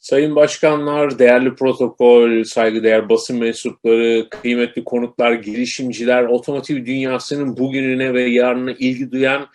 Sayın başkanlar, değerli protokol, saygıdeğer basın mensupları, kıymetli konuklar, girişimciler, otomotiv dünyasının bugününe ve yarına ilgi duyan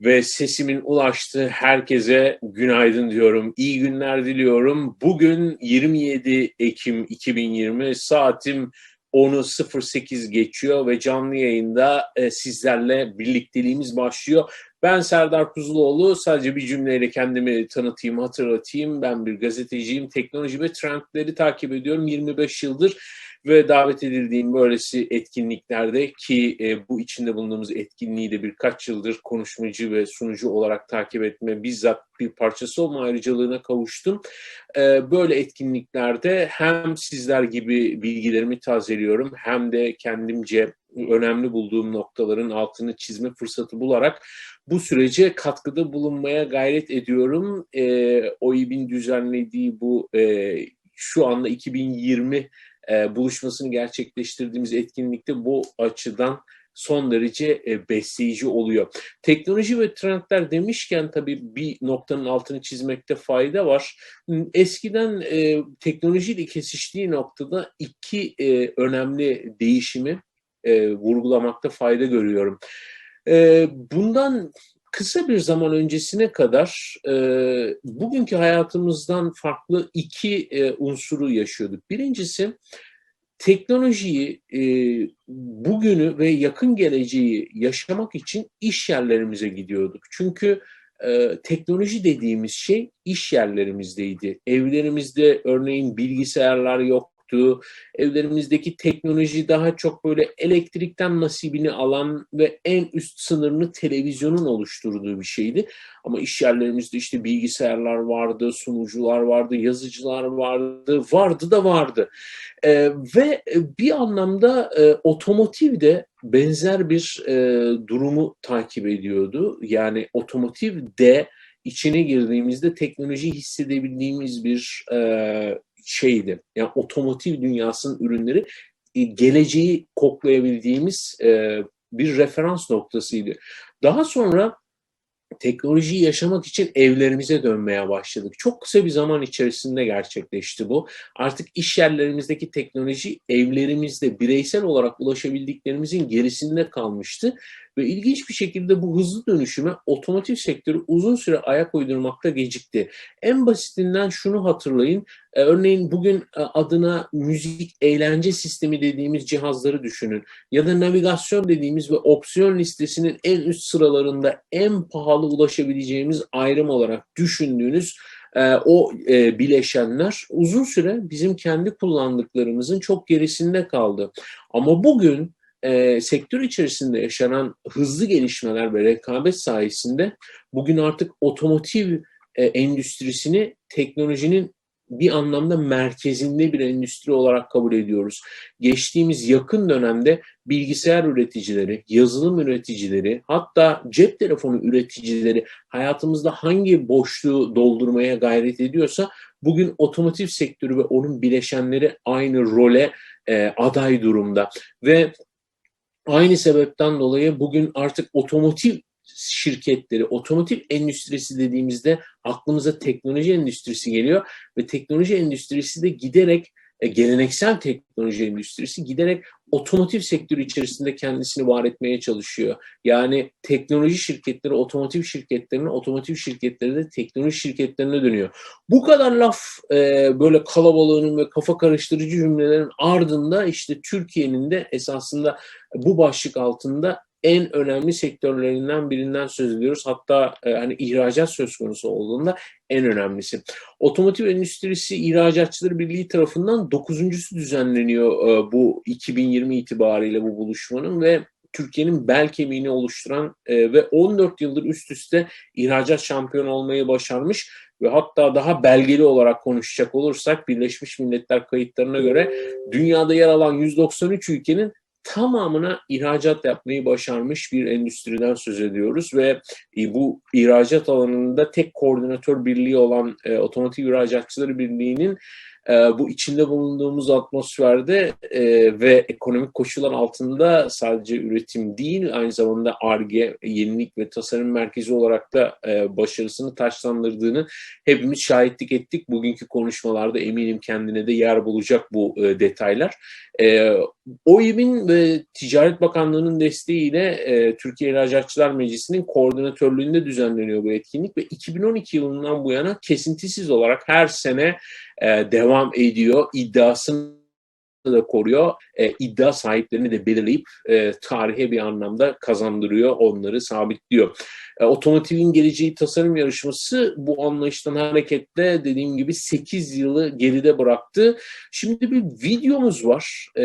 ve sesimin ulaştığı herkese günaydın diyorum. İyi günler diliyorum. Bugün 27 Ekim 2020 saatim 10'u 08 geçiyor ve canlı yayında e, sizlerle birlikteliğimiz başlıyor. Ben Serdar Kuzuloğlu. Sadece bir cümleyle kendimi tanıtayım, hatırlatayım. Ben bir gazeteciyim. Teknoloji ve trendleri takip ediyorum 25 yıldır ve davet edildiğim böylesi etkinliklerde ki e, bu içinde bulunduğumuz etkinliği de birkaç yıldır konuşmacı ve sunucu olarak takip etme, bizzat bir parçası olma ayrıcalığına kavuştum. E, böyle etkinliklerde hem sizler gibi bilgilerimi tazeliyorum hem de kendimce önemli bulduğum noktaların altını çizme fırsatı bularak bu sürece katkıda bulunmaya gayret ediyorum. E, OİB'in düzenlediği bu e, şu anda 2020 e, buluşmasını gerçekleştirdiğimiz etkinlikte bu açıdan son derece e, besleyici oluyor. Teknoloji ve trendler demişken tabii bir noktanın altını çizmekte fayda var. Eskiden e, teknolojiyle kesiştiği noktada iki e, önemli değişimi e, vurgulamakta fayda görüyorum. E, bundan kısa bir zaman öncesine kadar e, bugünkü hayatımızdan farklı iki e, unsuru yaşıyorduk. Birincisi teknolojiyi, e, bugünü ve yakın geleceği yaşamak için iş yerlerimize gidiyorduk. Çünkü e, teknoloji dediğimiz şey iş yerlerimizdeydi. Evlerimizde örneğin bilgisayarlar yok, yoktu. Evlerimizdeki teknoloji daha çok böyle elektrikten nasibini alan ve en üst sınırını televizyonun oluşturduğu bir şeydi. Ama iş yerlerimizde işte bilgisayarlar vardı, sunucular vardı, yazıcılar vardı, vardı da vardı. Ee, ve bir anlamda e, otomotiv de benzer bir e, durumu takip ediyordu. Yani otomotiv de içine girdiğimizde teknoloji hissedebildiğimiz bir e, şeydi. Yani otomotiv dünyasının ürünleri e, geleceği koklayabildiğimiz e, bir referans noktasıydı. Daha sonra teknolojiyi yaşamak için evlerimize dönmeye başladık. Çok kısa bir zaman içerisinde gerçekleşti bu. Artık iş yerlerimizdeki teknoloji evlerimizde bireysel olarak ulaşabildiklerimizin gerisinde kalmıştı ve ilginç bir şekilde bu hızlı dönüşüme otomotiv sektörü uzun süre ayak uydurmakta gecikti. En basitinden şunu hatırlayın. E, örneğin bugün e, adına müzik eğlence sistemi dediğimiz cihazları düşünün. Ya da navigasyon dediğimiz ve opsiyon listesinin en üst sıralarında en pahalı ulaşabileceğimiz ayrım olarak düşündüğünüz e, o bileşenler uzun süre bizim kendi kullandıklarımızın çok gerisinde kaldı. Ama bugün e, sektör içerisinde yaşanan hızlı gelişmeler ve rekabet sayesinde bugün artık otomotiv e, endüstrisini teknolojinin bir anlamda merkezinde bir endüstri olarak kabul ediyoruz. Geçtiğimiz yakın dönemde bilgisayar üreticileri, yazılım üreticileri, hatta cep telefonu üreticileri hayatımızda hangi boşluğu doldurmaya gayret ediyorsa bugün otomotiv sektörü ve onun bileşenleri aynı role e, aday durumda. Ve Aynı sebepten dolayı bugün artık otomotiv şirketleri, otomotiv endüstrisi dediğimizde aklımıza teknoloji endüstrisi geliyor ve teknoloji endüstrisi de giderek e, geleneksel teknoloji endüstrisi giderek otomotiv sektörü içerisinde kendisini var etmeye çalışıyor. Yani teknoloji şirketleri otomotiv şirketlerine, otomotiv şirketleri de teknoloji şirketlerine dönüyor. Bu kadar laf e, böyle kalabalığının ve kafa karıştırıcı cümlelerin ardında işte Türkiye'nin de esasında bu başlık altında en önemli sektörlerinden birinden söz ediyoruz. Hatta e, hani ihracat söz konusu olduğunda en önemlisi. Otomotiv Endüstrisi İhracatçıları Birliği tarafından dokuzuncusu düzenleniyor e, bu 2020 itibariyle bu buluşmanın ve Türkiye'nin bel kemiğini oluşturan e, ve 14 yıldır üst üste ihracat şampiyonu olmayı başarmış ve hatta daha belgeli olarak konuşacak olursak Birleşmiş Milletler kayıtlarına göre dünyada yer alan 193 ülkenin tamamına ihracat yapmayı başarmış bir endüstriden söz ediyoruz ve e, bu ihracat alanında tek koordinatör birliği olan e, Otomotiv İhracatçıları Birliği'nin e, bu içinde bulunduğumuz atmosferde e, ve ekonomik koşullar altında sadece üretim değil aynı zamanda ARGE, yenilik ve tasarım merkezi olarak da e, başarısını taşlandırdığını hepimiz şahitlik ettik. Bugünkü konuşmalarda eminim kendine de yer bulacak bu e, detaylar. E, OİM'in ve Ticaret Bakanlığı'nın desteğiyle e, Türkiye İhracatçılar Meclisi'nin koordinatörlüğünde düzenleniyor bu etkinlik ve 2012 yılından bu yana kesintisiz olarak her sene e, devam ediyor. İddiasını da koruyor. E, iddia sahiplerini de belirleyip e, tarihe bir anlamda kazandırıyor, onları sabitliyor. E, otomotivin geleceği tasarım yarışması bu anlayıştan hareketle dediğim gibi 8 yılı geride bıraktı. Şimdi bir videomuz var. E,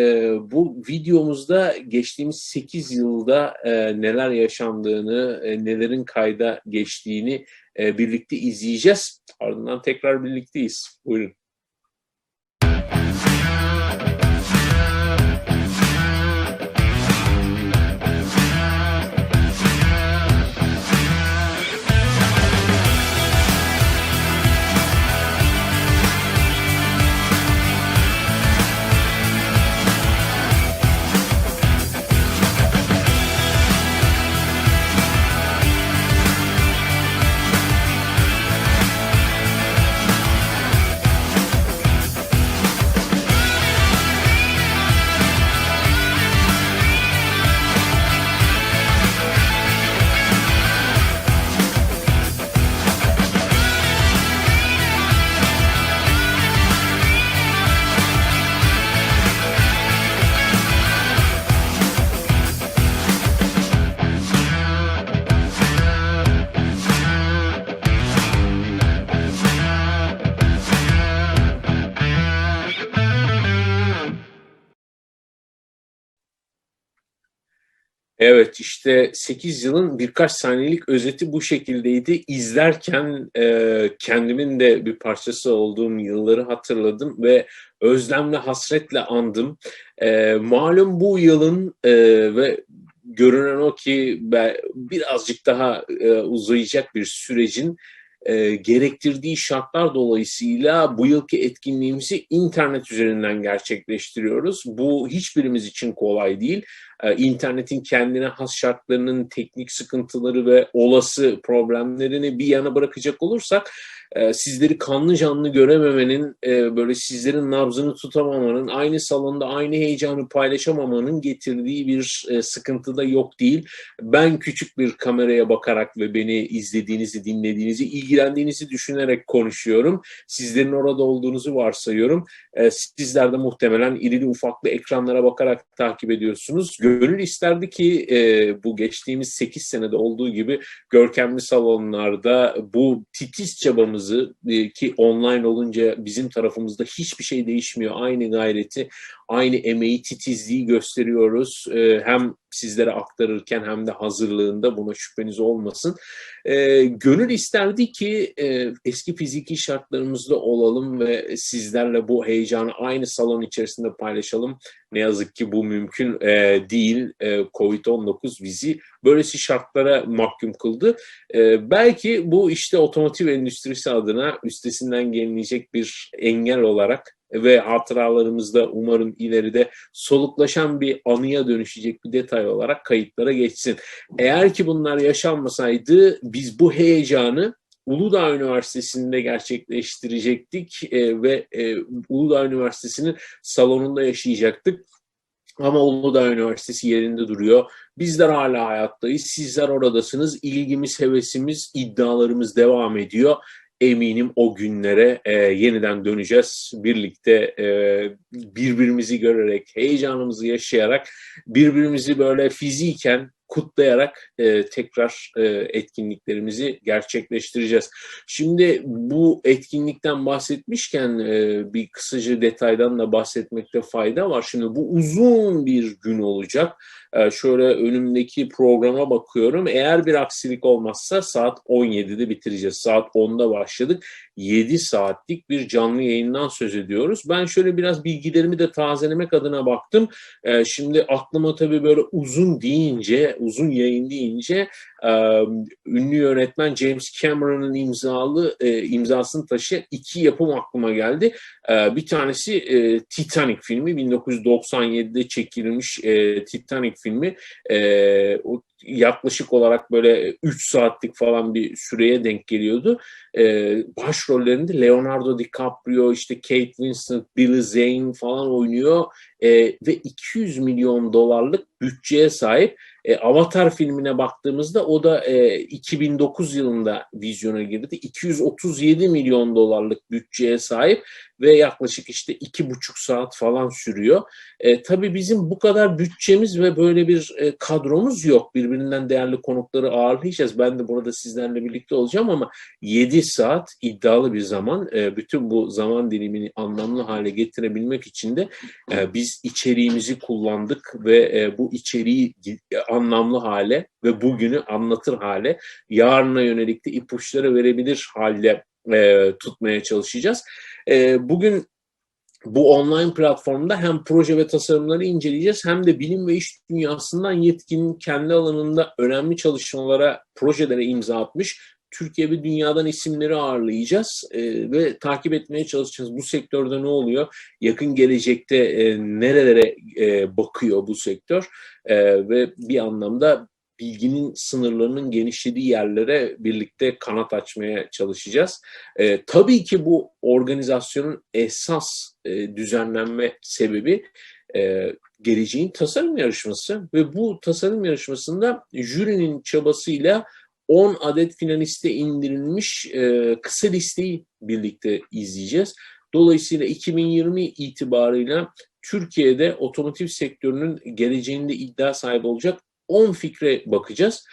bu videomuzda geçtiğimiz 8 yılda e, neler yaşandığını, e, nelerin kayda geçtiğini e, birlikte izleyeceğiz. Ardından tekrar birlikteyiz. Buyurun. Evet işte 8 yılın birkaç saniyelik özeti bu şekildeydi. İzlerken e, kendimin de bir parçası olduğum yılları hatırladım ve özlemle hasretle andım. E, malum bu yılın e, ve görünen o ki birazcık daha e, uzayacak bir sürecin e, gerektirdiği şartlar dolayısıyla bu yılki etkinliğimizi internet üzerinden gerçekleştiriyoruz. Bu hiçbirimiz için kolay değil. E, internetin kendine has şartlarının teknik sıkıntıları ve olası problemlerini bir yana bırakacak olursak e, sizleri kanlı canlı görememenin, e, böyle sizlerin nabzını tutamamanın, aynı salonda aynı heyecanı paylaşamamanın getirdiği bir sıkıntı da yok değil. Ben küçük bir kameraya bakarak ve beni izlediğinizi, dinlediğinizi, ilgilendiğinizi düşünerek konuşuyorum. Sizlerin orada olduğunuzu varsayıyorum. Sizler de muhtemelen irili ufaklı ekranlara bakarak takip ediyorsunuz. Gönül isterdi ki e, bu geçtiğimiz 8 senede olduğu gibi görkemli salonlarda bu titiz çabamız yaptığımızı e, ki online olunca bizim tarafımızda hiçbir şey değişmiyor. Aynı gayreti, aynı emeği, titizliği gösteriyoruz. E, hem sizlere aktarırken hem de hazırlığında buna şüpheniz olmasın. E, gönül isterdi ki eski fiziki şartlarımızda olalım ve sizlerle bu heyecanı aynı salon içerisinde paylaşalım. Ne yazık ki bu mümkün değil. Covid-19 bizi böylesi şartlara mahkum kıldı. belki bu işte otomotiv endüstrisi adına üstesinden gelinecek bir engel olarak ve hatıralarımızda umarım ileride soluklaşan bir anıya dönüşecek bir detay olarak kayıtlara geçsin. Eğer ki bunlar yaşanmasaydı biz bu heyecanı Uludağ Üniversitesi'nde gerçekleştirecektik e, ve e, Uludağ Üniversitesi'nin salonunda yaşayacaktık. Ama Uludağ Üniversitesi yerinde duruyor. Bizler hala hayattayız. Sizler oradasınız. İlgimiz, hevesimiz, iddialarımız devam ediyor. Eminim o günlere e, yeniden döneceğiz. Birlikte e, birbirimizi görerek, heyecanımızı yaşayarak, birbirimizi böyle fiziken kutlayarak e, tekrar e, etkinliklerimizi gerçekleştireceğiz. Şimdi bu etkinlikten bahsetmişken e, bir kısaca detaydan da bahsetmekte fayda var. Şimdi bu uzun bir gün olacak. E, şöyle önümdeki programa bakıyorum. Eğer bir aksilik olmazsa saat 17'de bitireceğiz. Saat 10'da başladık. 7 saatlik bir canlı yayından söz ediyoruz. Ben şöyle biraz bilgilerimi de tazelemek adına baktım. E, şimdi aklıma tabii böyle uzun deyince uzun yayın deyince e, ünlü yönetmen James Cameron'ın imzalı e, imzasını taşıyan iki yapım aklıma geldi. E, bir tanesi e, Titanic filmi 1997'de çekilmiş e, Titanic filmi. E, o yaklaşık olarak böyle 3 saatlik falan bir süreye denk geliyordu. Ee, başrollerinde Leonardo DiCaprio, işte Kate Winslet, Billy Zane falan oynuyor ee, ve 200 milyon dolarlık bütçeye sahip. E, Avatar filmine baktığımızda o da e, 2009 yılında vizyona girdi. 237 milyon dolarlık bütçeye sahip ve yaklaşık işte iki buçuk saat falan sürüyor. E, tabii bizim bu kadar bütçemiz ve böyle bir e, kadromuz yok. Birbirinden değerli konukları ağırlayacağız. Ben de burada sizlerle birlikte olacağım ama 7 saat iddialı bir zaman. E, bütün bu zaman dilimini anlamlı hale getirebilmek için de e, biz içeriğimizi kullandık ve e, bu içeriği anlamlı hale ve bugünü anlatır hale, yarına yönelik de ipuçları verebilir halde e, tutmaya çalışacağız. E, bugün bu online platformda hem proje ve tasarımları inceleyeceğiz hem de bilim ve iş dünyasından yetkinin kendi alanında önemli çalışmalara, projelere imza atmış Türkiye ve dünyadan isimleri ağırlayacağız e, ve takip etmeye çalışacağız. Bu sektörde ne oluyor? Yakın gelecekte e, nerelere e, bakıyor bu sektör? E, ve bir anlamda bilginin sınırlarının genişlediği yerlere birlikte kanat açmaya çalışacağız. E, tabii ki bu organizasyonun esas e, düzenlenme sebebi e, geleceğin tasarım yarışması ve bu tasarım yarışmasında jürinin çabasıyla 10 adet finaliste indirilmiş e, kısa listeyi birlikte izleyeceğiz. Dolayısıyla 2020 itibarıyla Türkiye'de otomotiv sektörünün geleceğinde iddia sahibi olacak 10 fikre bakacağız.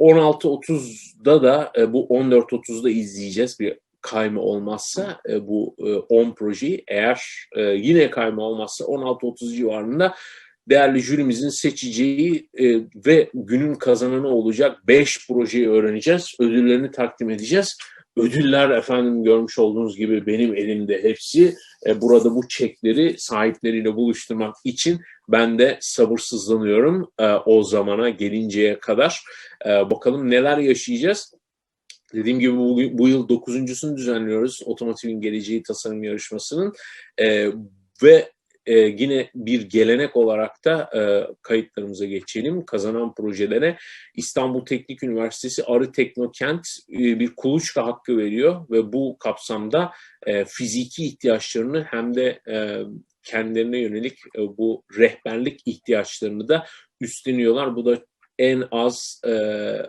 16.30'da da e, bu 14.30'da izleyeceğiz bir kayma olmazsa e, bu e, 10 projeyi eğer e, yine kayma olmazsa 16.30 civarında değerli jürimizin seçeceği e, ve günün kazananı olacak 5 projeyi öğreneceğiz. Ödüllerini takdim edeceğiz. Ödüller efendim görmüş olduğunuz gibi benim elimde hepsi. E, burada bu çekleri sahipleriyle buluşturmak için ben de sabırsızlanıyorum e, o zamana gelinceye kadar. Bakalım neler yaşayacağız. Dediğim gibi bu, bu yıl dokuzuncusunu düzenliyoruz Otomotivin Geleceği Tasarım Yarışması'nın e, ve e, yine bir gelenek olarak da e, kayıtlarımıza geçelim. Kazanan projelere İstanbul Teknik Üniversitesi Arı Teknokent e, bir kuluçka hakkı veriyor ve bu kapsamda e, fiziki ihtiyaçlarını hem de e, kendilerine yönelik e, bu rehberlik ihtiyaçlarını da üstleniyorlar. Bu da en az e,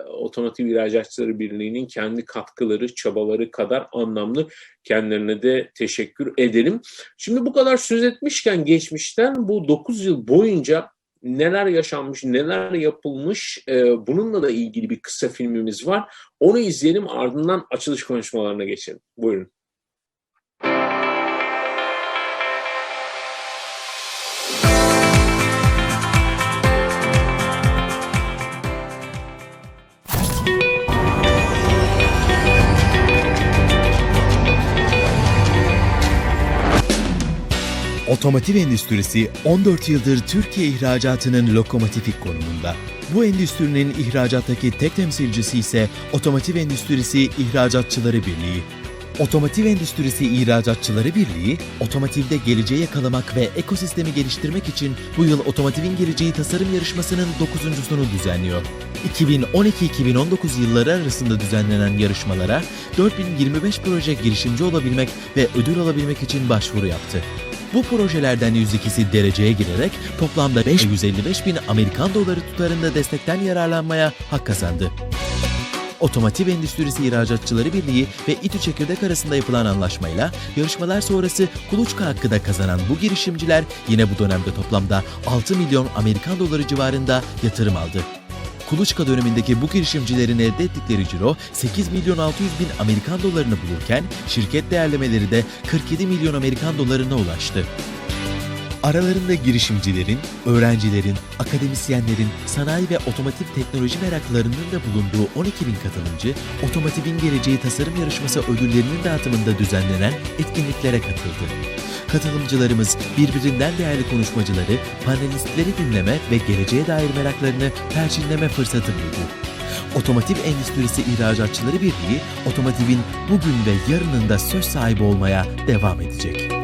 Otomotiv İhracatçıları Birliği'nin kendi katkıları, çabaları kadar anlamlı. Kendilerine de teşekkür edelim. Şimdi bu kadar söz etmişken geçmişten bu 9 yıl boyunca neler yaşanmış, neler yapılmış e, bununla da ilgili bir kısa filmimiz var. Onu izleyelim ardından açılış konuşmalarına geçelim. Buyurun. Otomotiv endüstrisi 14 yıldır Türkiye ihracatının lokomotifik konumunda. Bu endüstrinin ihracattaki tek temsilcisi ise Otomotiv Endüstrisi İhracatçıları Birliği. Otomotiv Endüstrisi İhracatçıları Birliği, otomotivde geleceği yakalamak ve ekosistemi geliştirmek için bu yıl Otomotivin Geleceği Tasarım Yarışması'nın 9.sunu düzenliyor. 2012-2019 yılları arasında düzenlenen yarışmalara 4025 proje girişimci olabilmek ve ödül alabilmek için başvuru yaptı. Bu projelerden 102'si dereceye girerek toplamda 555 bin Amerikan doları tutarında destekten yararlanmaya hak kazandı. Otomotiv Endüstrisi İhracatçıları Birliği ve İTÜ Çekirdek arasında yapılan anlaşmayla yarışmalar sonrası kuluçka hakkı da kazanan bu girişimciler yine bu dönemde toplamda 6 milyon Amerikan doları civarında yatırım aldı. Kuluçka dönemindeki bu girişimcilerin elde ettikleri ciro 8 milyon 600 bin Amerikan dolarını bulurken şirket değerlemeleri de 47 milyon Amerikan dolarına ulaştı. Aralarında girişimcilerin, öğrencilerin, akademisyenlerin, sanayi ve otomotiv teknoloji meraklılarının da bulunduğu 12 bin katılımcı, Otomotivin Geleceği Tasarım Yarışması ödüllerinin dağıtımında düzenlenen etkinliklere katıldı. Katılımcılarımız birbirinden değerli konuşmacıları, panelistleri dinleme ve geleceğe dair meraklarını perçinleme fırsatı buldu. Otomotiv Endüstrisi İhracatçıları Birliği, otomotivin bugün ve yarınında söz sahibi olmaya devam edecek.